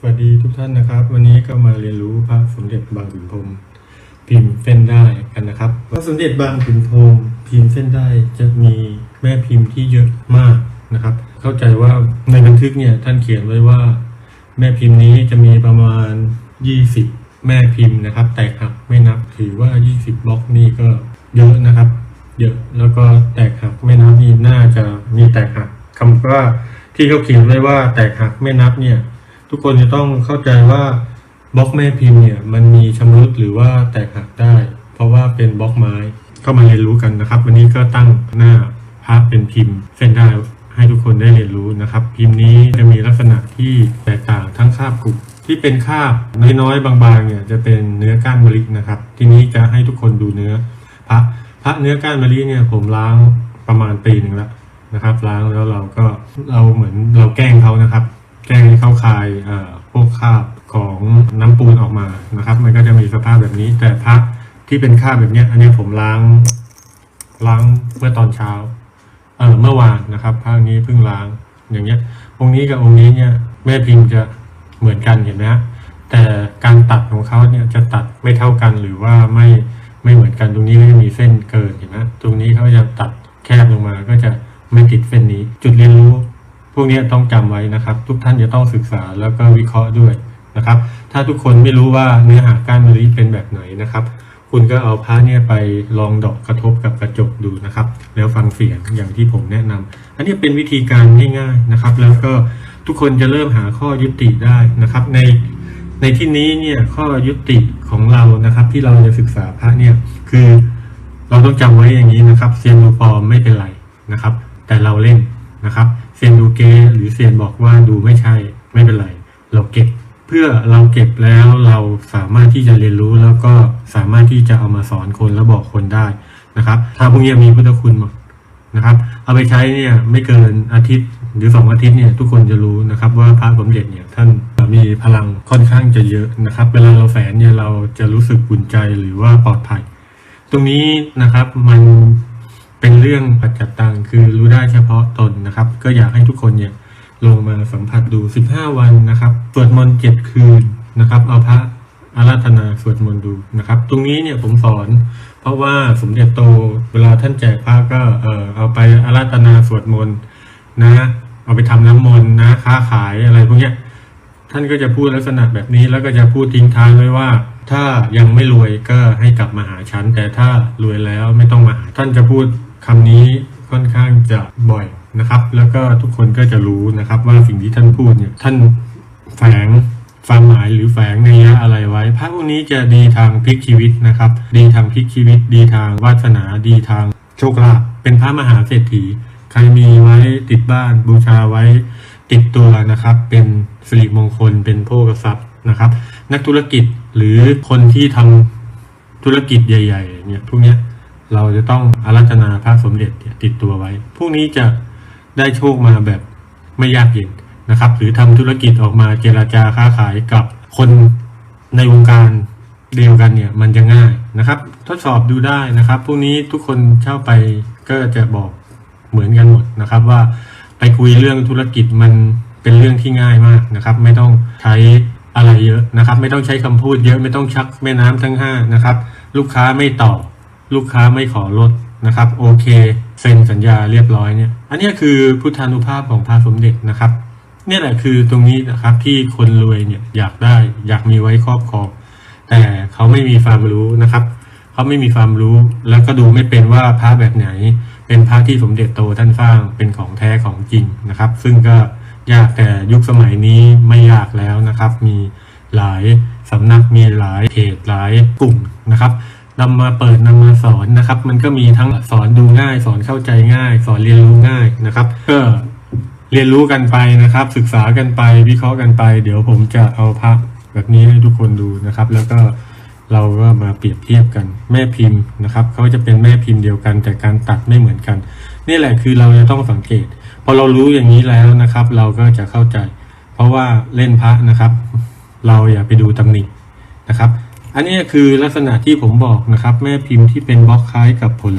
สวัสดีทุกท่านนะครับ วันนี้ก็มาเรียนรู้พระสมเด็จบางขุนพรมพิมพ์เส้นได้กันนะครับพระสมเด็จบางขุนพรมพิมพ์เส้นได้จะมีแม่พิมพ์ที่เยอะมากนะครับ เข้าใจว่าในบันทึกเนี่ยท่านเขียนไว้ว่า แม่พิมพ์นี้จะมีประมาณ 20 แม่พิมพ์นะครับ แตกหักไม่นับถือว่า 20 บล็อกนี่ก็เยอะนะครับ เยอะแล้วก็แตกหักไม่นับนี่น่าจะมีแตกหักคำว่าที่เขาเขียนไว้ว่าแตกหักไม่นับเนี่ย ทุกคนจะต้องเข้าใจว่าบล็อกแม่พิมพ์เนี่ยมันมีชำรุดหรือว่าแตกหักได้ เพราะว่าเป็นบล็อกไม้ก็มาเรียนรู้กันนะครับ วันนี้ก็ตั้งหน้าพระเป็นพิมพ์ เส้นได้ให้ทุกคนได้เรียนรู้นะครับ พิมพ์นี้จะมีลักษณะที่แตกต่างทั้งคาบกุบที่เป็นคาบน้อยๆบางๆเนี่ยจะเป็นเนื้อก้านมะลินะครับ ทีนี้จะให้ทุกคนดูเนื้อพระพระเนื้อก้านมะลิเนี่ยผมล้างประมาณปีหนึ่งแล้วนะครับ ล้างแล้วเราก็เราเหมือนเราแกล้งเขานะครับ แกล้งให้เข้าคายพวกคาบของน้ำปูนออกมานะครับ มันก็จะมีสภาพแบบนี้ แต่พระที่เป็นคาบแบบนี้อันนี้ผมล้างล้างเมื่อตอนเช้าเออเมื่อวานนะครับภาคนี้เพิ่งล้างอย่างเงี้ย องค์นี้กับองค์นี้เนี่ยแม่พิมพ์จะเหมือนกันเห็นไหมฮะแต่การตัดของเขาเนี่ยจะตัดไม่เท่ากันหรือว่าไม่ไม่เหมือนกันตรงนี้ก็จะมีเส้นเกินเห็นไหมตรงนี้เขาจะตัดแคบลงมาก็จะไม่ติดเส้นนี้ จุดเรียนรู้ วกนี้ต้องจำไว้นะครับ ทุกท่านจะต้องศึกษาแล้วก็วิเคราะห์ด้วยนะครับ ถ้าทุกคนไม่รู้ว่าเนื้อหากานมะลิเป็นแบบไหนนะครับ คุณก็เอาผ้าเนี่ยไปลองดอกกระทบกับกระจกดูนะครับ แล้วฟังเสียงอย่างที่ผมแนะนำอันนี้เป็นวิธีการง่ายๆนะครับ แล้วก็ทุกคนจะเริ่มหาข้อยุติได้นะครับ ในในที่นี้เนี่ยข้อยุติของเรานะครับ ที่เราจะศึกษาพระเนี่ยคือเราต้องจำไว้อย่างนี้นะครับเซียนดูปลอมไม่เป็นไรนะครับ แต่เราเล่นนะครับ เซียนดูเกหรือเซียนบอกว่าดูไม่ใช่ไม่เป็นไร เราเก็บ เพื่อเราเก็บแล้วเราสามารถที่จะเรียนรู้แล้วก็สามารถที่จะเอามาสอนคนแล้วบอกคนได้นะครับถ้าพวกนี้มีพุทธคุณหมดนะครับ เอาไปใช้เนี่ยไม่เกินอาทิตย์หรือสองอาทิตย์เนี่ยทุกคนจะรู้นะครับว่าพระสมเด็จเนี่ยท่านมีพลังค่อนข้างจะเยอะนะครับ เวลาเราแฝนเนี่ยเราจะรู้สึกอุ่นใจหรือว่าปลอดภัย ตรงนี้นะครับมัน เป็นเรื่องปัจจตังคือรู้ได้เฉพาะตนนะครับ ก็อยากให้ทุกคนเนี่ยลงมาสัมผัสดู 15 วันนะครับสวดมนต์เจ็ดคืนนะครับ เอาพระอาราธนาสวดมนต์ดูนะครับ ตรงนี้เนี่ยผมสอน เพราะว่าสมเด็จโตเวลาท่านแจกพระก็เออเอาไปอาราธนาสวดมนต์นะ เอาไปทำน้ำมนต์นะค้าขายอะไรพวกเนี้ยท่านก็จะพูดลักษณะแบบนี้แล้วก็จะพูดทิ้งท้ายไว้ว่า ถ้ายังไม่รวยก็ให้กลับมาหาฉัน แต่ถ้ารวยแล้วไม่ต้องมาหาท่านจะพูด คำนี้ค่อนข้างจะบ่อยนะครับ แล้วก็ทุกคนก็จะรู้นะครับว่าสิ่งที่ท่านพูดเนี่ยท่านแฝงความหมายหรือแฝงในยยะอะไรไว้พระพวกนี้จะดีทางพลิกชีวิตนะครับ ดีทางพลิกชีวิต ดีทางวาสนา ดีทางโชคลาภเป็นพระมหาเศรษฐี ใครมีไว้ติดบ้านบูชาไว้ติดตัวนะครับ เป็นสิริมงคล เป็นโภคทรัพย์นะครับ นักธุรกิจหรือคนที่ทำธุรกิจใหญ่ ๆ เนี่ยพวกเนี้ย เราจะต้องอารัธนาพระสมเด็จติดตัวไว้ พวกนี้จะได้โชคมาแบบไม่ยากเย็นนะครับ หรือทำธุรกิจออกมาเจราจาค้าขายกับคนในวงการเดียวกันเนี่ยมันจะง่ายนะครับ ทดสอบดูได้นะครับ พวกนี้ทุกคนเช่าไปก็จะบอกเหมือนกันหมดนะครับว่าไปคุยเรื่องธุรกิจมันเป็นเรื่องที่ง่ายมากนะครับ ไม่ต้องใช้อะไรเยอะนะครับ ไม่ต้องใช้คำพูดเยอะไม่ต้องชักแม่น้ำทั้งห้านะครับ ลูกค้าไม่ต่อ ลูกค้าไม่ขอลดนะครับโอเคเซ็นสัญญาเรียบร้อยเนี่ยอันนี้คือพุทธานุภาพของพระสมเด็จนะครับเนี่ยแหละคือตรงนี้นะครับที่คนรวยเนี่ยอยากได้อยากมีไว้ครอบครอง แต่เขาไม่มีความรู้นะครับ เขาไม่มีความรู้แล้วก็ดูไม่เป็นว่าพระแบบไหน เป็นพระที่สมเด็จโตท่านสร้างเป็นของแท้ของจริงนะครับ ซึ่งก็ยากแต่ยุคสมัยนี้ไม่ยากแล้วนะครับ มีหลายสำนักมีหลายเพจหลายกลุ่มนะครับ นำมาเปิดนำมาสอนนะครับ มันก็มีทั้งสอนดูง่าย สอนเข้าใจง่าย สอนเรียนรู้ง่ายนะครับก็เรียนรู้กันไปนะครับ ศึกษากันไปวิเคราะห์กันไป เดี๋ยวผมจะเอาพระแบบนี้ให้ทุกคนดูนะครับ แล้วก็เราก็มาเปรียบเทียบกันแม่พิมพ์นะครับเขาจะเป็นแม่พิมพ์เดียวกัน แต่การตัดไม่เหมือนกัน นี่แหละคือเราจะต้องสังเกตพอเรารู้อย่างนี้แล้วนะครับ เราก็จะเข้าใจ เพราะว่าเล่นพระนะครับ เราอย่าไปดูตำหนินะครับ อันนี้คือลักษณะที่ผมบอกนะครับ แม่พิมพ์ที่เป็นบล็อกคล้ายกับผล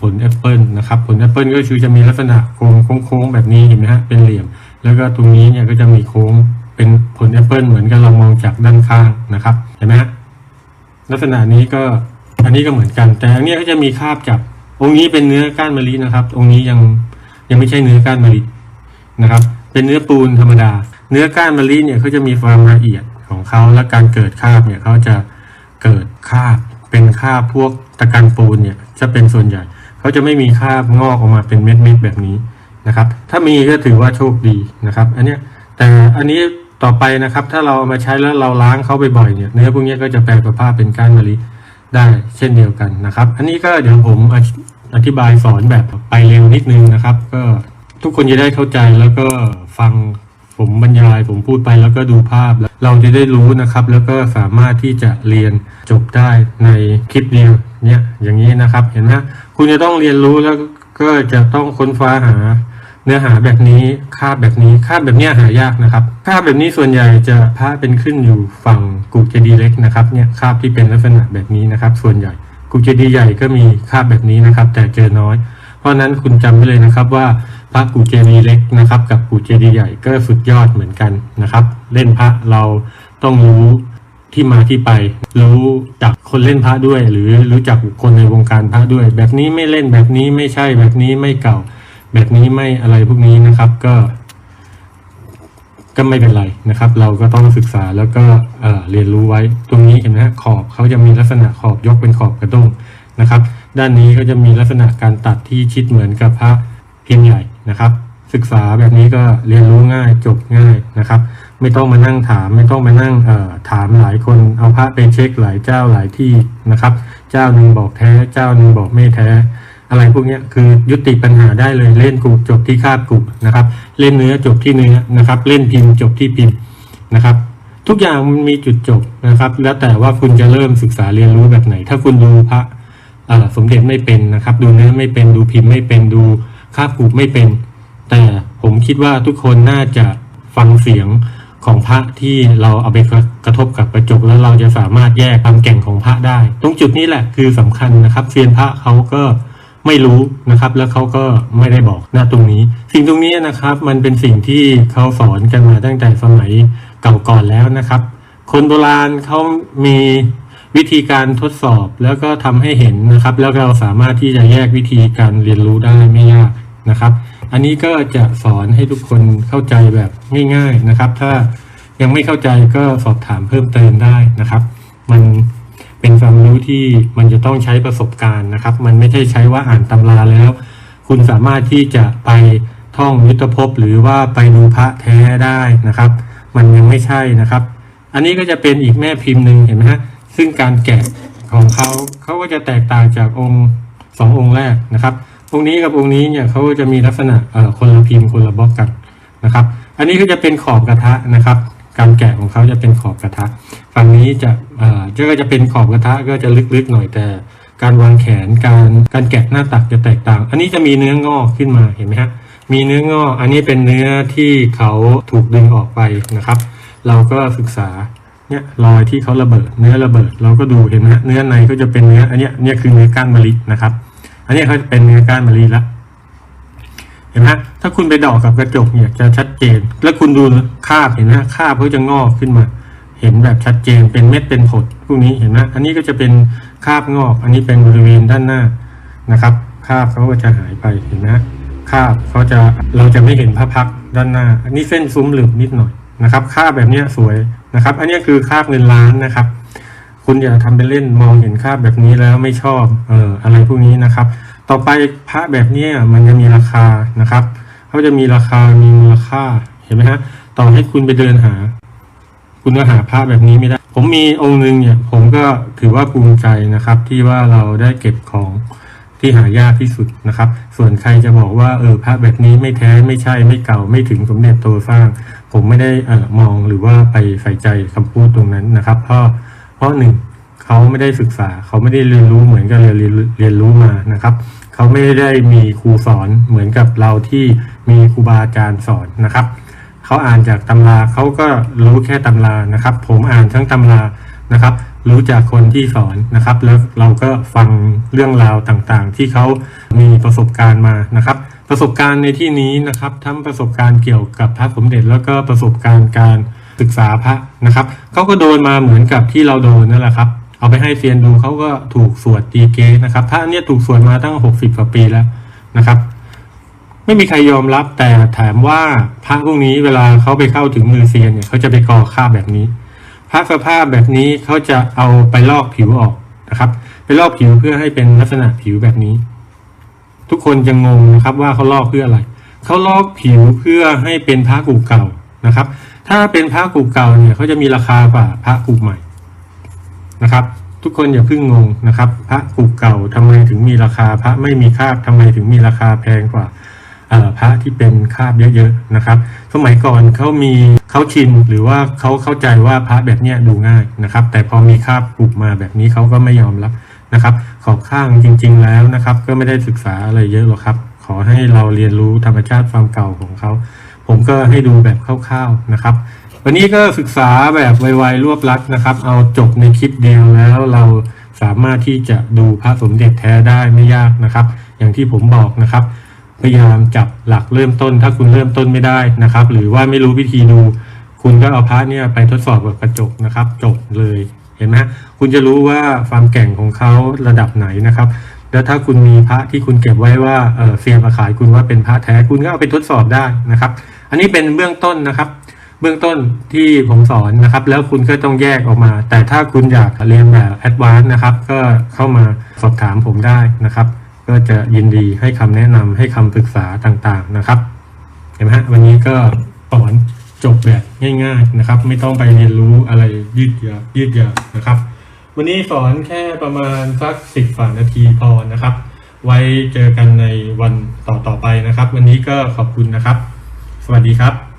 ผลแอปเปิลนะครับ ผลแอปเปิลก็คือจะมีลักษณะโค้งโค้งแบบนี้เห็นไหมฮะเป็นเหลี่ยม แล้วก็ตรงนี้เนี่ยก็จะมีโค้งเป็นผลแอปเปิลเหมือนกับเรามองจากด้านข้างนะครับเห็นไหมฮะลักษณะนี้ก็อันนี้ก็เหมือนกัน แต่อันนี้ก็จะมีคาบจับองค์นี้เป็นเนื้อก้านมะลินะครับ องค์นี้ยังยังไม่ใช่เนื้อก้านมะลินะครับ เป็นเนื้อปูนธรรมดา เนื้อก้านมะลิเนี่ยเขาจะมีความละเอียดของเขาและการเกิดคาบเนี่ยเขาจะ เกิดคาบเป็นคาบพวกตะกันปูนเนี่ยจะเป็นส่วนใหญ่ เขาจะไม่มีคาบงอกออกมาเป็นเม็ดๆแบบนี้นะครับ ถ้ามีก็ถือว่าโชคดีนะครับ อันเนี้ยแต่อันนี้ต่อไปนะครับ ถ้าเราเอามาใช้แล้วเราล้างเขาบ่อยๆเนี่ยเนื้อพวกนี้ก็จะแปลสภาพเป็นก้านมะลิได้เช่นเดียวกันนะครับ อันนี้ก็เดี๋ยวผมอธิบายสอนแบบไปเร็วนิดนึงนะครับ ก็ทุกคนจะได้เข้าใจแล้วก็ฟัง ผมบรรยายผมพูดไปแล้วก็ดูภาพเราจะได้รู้นะครับ แล้วก็สามารถที่จะเรียนจบได้ในคลิปเดียวเนี่ยอย่างนี้นะครับเห็นไหมคุณจะต้องเรียนรู้แล้วก็จะต้องค้นฟ้าหา เนื้อหาแบบนี้ค่าแบบนี้ค่าแบบนี้หายากนะครับ ค่าแบบนี้ส่วนใหญ่จะพระเป็นขึ้นอยู่ฝั่งกูเจดีเล็กนะครับเนี่ยค่าที่เป็นลักษณะแบบนี้นะครับ ส่วนใหญ่กูเจดีใหญ่ก็มีค่าแบบนี้นะครับ แต่เจอน้อย เพราะฉะนั้นคุณจำไว้เลยนะครับว่า พระกูเจดีเล็กนะครับ กับกูเจดีใหญ่ก็สุดยอดเหมือนกันนะครับ เล่นพระเราต้องรู้ที่มาที่ไป รู้จักคนเล่นพระด้วย หรือรู้จักบุคคลในวงการพระด้วย แบบนี้ไม่เล่นแบบนี้ไม่ใช่แบบนี้ไม่เก่า แบบนี้ไม่อะไรพวกนี้นะครับก็ ก็ไม่เป็นไรนะครับ เราก็ต้องศึกษาแล้วก็เออเรียนรู้ไว้ ตรงนี้เห็นไหมฮะขอบเขาจะมีลักษณะขอบยกเป็นขอบกระด้งนะครับ ด้านนี้ก็จะมีลักษณะการตัดที่ชิดเหมือนกับพระพิมพ์ใหญ่ นะครับ ศึกษาแบบนี้ก็เรียนรู้ง่ายจบง่ายนะครับ ไม่ต้องมานั่งถาม ไม่ต้องมานั่งเอ่อถามหลายคนเอาพระไปเช็คหลายเจ้าหลายที่นะครับ เจ้าหนึ่งบอกแท้ เจ้าหนึ่งบอกไม่แท้ อะไรพวกนี้คือยุติปัญหาได้เลยเล่นกลุ่มจบที่คาบกลุ่มนะครับ เล่นเนื้อจบที่เนื้อนะครับ เล่นพิมพ์จบที่พิมพ์นะครับทุกอย่างมันมีจุดจบนะครับ แล้วแต่ว่าคุณจะเริ่มศึกษาเรียนรู้แบบไหน ถ้าคุณดูพระสมเด็จไม่เป็นนะครับ ดูเนื้อไม่เป็นดูพิมพ์ไม่เป็นดู คาบกลุ่มไม่เป็น แต่ผมคิดว่าทุกคนน่าจะฟังเสียงของพระที่เราเอาไปกระทบกับกระจกแล้วเราจะสามารถแยกความแก่งของพระได้ ตรงจุดนี้แหละคือสำคัญนะครับเซียนพระเขาก็ไม่รู้นะครับ แล้วเขาก็ไม่ได้บอกหน้าตรงนี้ สิ่งตรงนี้นะครับ มันเป็นสิ่งที่เขาสอนกันมาตั้งแต่สมัยเก่าก่อนแล้วนะครับ คนโบราณเขามี วิธีการทดสอบแล้วก็ทำให้เห็นนะครับ แล้วเราสามารถที่จะแยกวิธีการเรียนรู้ได้ไม่ยากนะครับ อันนี้ก็จะสอนให้ทุกคนเข้าใจแบบง่ายๆนะครับ ถ้ายังไม่เข้าใจก็สอบถามเพิ่มเติมได้นะครับ มันเป็นความรู้ที่มันจะต้องใช้ประสบการณ์นะครับ มันไม่ใช่ใช้ว่าอ่านตำราแล้ว คุณสามารถที่จะไปท่องยุทธภพหรือว่าไปดูพระแท้ได้นะครับ มันยังไม่ใช่นะครับ อันนี้ก็จะเป็นอีกแม่พิมพ์หนึ่งเห็นไหมฮะ ซึ่งการแกะของเขาเขาก็จะแตกต่างจากองค์สององค์แรกนะครับ องค์นี้กับองค์นี้เนี่ยเขาจะมีลักษณะคนละพิมพ์คนละบล็อกกันนะครับ อันนี้ก็จะเป็นขอบกระทะนะครับ การแกะของเขาจะเป็นขอบกระทะ ฝั่งนี้จะเอ่อก็จะเป็นขอบกระทะก็จะลึกๆหน่อยแต่ การวางแขนการการแกะหน้าตักจะแตกต่าง อันนี้จะมีเนื้องอกขึ้นมาเห็นไหมฮะมีเนื้องอกอันนี้เป็นเนื้อที่เขาถูกดึงออกไปนะครับ เราก็ศึกษา เนี่ยรอยที่เขาระเบิดเนื้อระเบิดเราก็ดูเห็นไหมฮะเนื้อในก็จะเป็นเนื้ออันเนี้ยเนี่ยคือเนื้อก้านมะลินะครับ อันนี้เขาจะเป็นเนื้อก้านมะลิละเห็นไหมถ้าคุณไปดอกกับกระจกเนี่ยจะชัดเจน แล้วคุณดูคาบเห็นไหมฮะคาบเขาจะงอกขึ้นมา เห็นแบบชัดเจนเป็นเม็ดเป็นผดพวกนี้เห็นไหมอันนี้ก็จะเป็นคาบงอก อันนี้เป็นบริเวณด้านหน้านะครับคาบเขาก็จะหายไปเห็นไหมคาบเขาจะเราจะไม่เห็นพระพักด้านหน้า อันนี้เส้นซุ้มหลืบนิดหน่อย นะครับคราบแบบนี้สวยนะครับ อันนี้คือคราบเงินล้านนะครับ คุณอย่าทำเป็นเล่นมองเห็นคราบแบบนี้แล้วไม่ชอบเอออะไรพวกนี้นะครับ ต่อไปพระแบบนี้มันจะมีราคานะครับเขาจะมีราคามีมูลค่าเห็นไหมฮะต่อให้คุณไปเดินหา คุณก็หาพระแบบนี้ไม่ได้ ผมมีองค์หนึ่งเนี่ย ผมก็ถือว่าภูมิใจนะครับ ที่ว่าเราได้เก็บของที่หายากที่สุดนะครับ ส่วนใครจะบอกว่าเออพระแบบนี้ไม่แท้ไม่ใช่ไม่เก่าไม่ถึงสมเด็จโตสร้าง ผมไม่ได้เออมองหรือว่าไปใส่ใจคำพูดตรงนั้นนะครับ เพราะเพราะหนึ่งเขาไม่ได้ศึกษา เขาไม่ได้เรียนรู้เหมือนกับเรียนเรียนเรียนรู้มานะครับ เขาไม่ได้มีครูสอนเหมือนกับเราที่มีครูบาอาจารย์สอนนะครับ เขาอ่านจากตำราเขาก็รู้แค่ตำรานะครับ ผมอ่านทั้งตำรานะครับ รู้จากคนที่สอนนะครับ แล้วเราก็ฟังเรื่องราวต่างๆ ที่เขามีประสบการณ์มานะครับ ประสบการณ์ในที่นี้นะครับ ทั้งประสบการณ์เกี่ยวกับพระสมเด็จ แล้วก็ประสบการณ์การศึกษาพระนะครับเขาก็โดนมาเหมือนกับที่เราโดนนั่นแหละครับ เอาไปให้เซียนดูเขาก็ถูกสวดตีเกนะครับพระเนี่ยถูกสวดมาตั้งหกสิบกว่าปีแล้วนะครับ ไม่มีใครยอมรับแต่ถามว่าพระพวกนี้เวลาเขาไปเข้าถึงมือเซียนเนี่ยเขาจะไปกอคราบแบบนี้พระสภาพแบบนี้เขาจะเอาไปลอกผิวออกนะครับ ไปลอกผิวเพื่อให้เป็นลักษณะผิวแบบนี้ ทุกคนจะงงนะครับว่าเขาลอกเพื่ออะไรเขาลอกผิวเพื่อให้เป็นพระกูเก่านะครับ ถ้าเป็นพระกูเก่าเนี่ยเขาจะมีราคากว่าพระกูใหม่นะครับ ทุกคนอย่าเพิ่งงงนะครับ พระกูเก่าทำไมถึงมีราคาพระไม่มีคาบทำไมถึงมีราคาแพงกว่าเอ่อพระที่เป็นคาบเยอะๆนะครับ สมัยก่อนเขามีเขาชินหรือว่าเขาเข้าใจว่าพระแบบเนี้ยดูง่ายนะครับ แต่พอมีคาบปุบมาแบบนี้เขาก็ไม่ยอมรับ นะครับ ขอบข้างจริง ๆ แล้วนะครับ ก็ไม่ได้ศึกษาอะไรเยอะหรอกครับ ขอให้เราเรียนรู้ธรรมชาติความเก่าของเขา ผมก็ให้ดูแบบคร่าวๆนะครับ วันนี้ก็ศึกษาแบบไวๆรวบลัดนะครับ เอาจบในคลิปเดียวแล้วเราสามารถที่จะดูพระสมเด็จแท้ได้ไม่ยากนะครับ อย่างที่ผมบอกนะครับ พยายามจับหลักเริ่มต้น ถ้าคุณเริ่มต้นไม่ได้นะครับ หรือว่าไม่รู้วิธีดู คุณก็เอาพระเนี่ยไปทดสอบกับกระจกนะครับ จบเลย เห็นไหมคุณจะรู้ว่าความแก่งของเขาระดับไหนนะครับ แล้วถ้าคุณมีพระที่คุณเก็บไว้ว่าเออเซียนมาขายคุณว่าเป็นพระแท้คุณก็เอาไปทดสอบได้นะครับ อันนี้เป็นเบื้องต้นนะครับ เบื้องต้นที่ผมสอนนะครับ แล้วคุณก็ต้องแยกออกมา แต่ถ้าคุณอยากเรียนแบบแอดวานซ์นะครับ ก็เข้ามาสอบถามผมได้นะครับ ก็จะยินดีให้คำแนะนำให้คำปรึกษาต่างๆนะครับ เห็นไหมฮะวันนี้ก็สอน จบแบบง่ายๆนะครับ ไม่ต้องไปเรียนรู้อะไรยืดยาวยืดยาวนะครับ วันนี้สอนแค่ประมาณสักสิบฝ่านาทีพอนะครับ ไว้เจอกันในวันต่อๆไปนะครับ วันนี้ก็ขอบคุณนะครับ สวัสดีครับ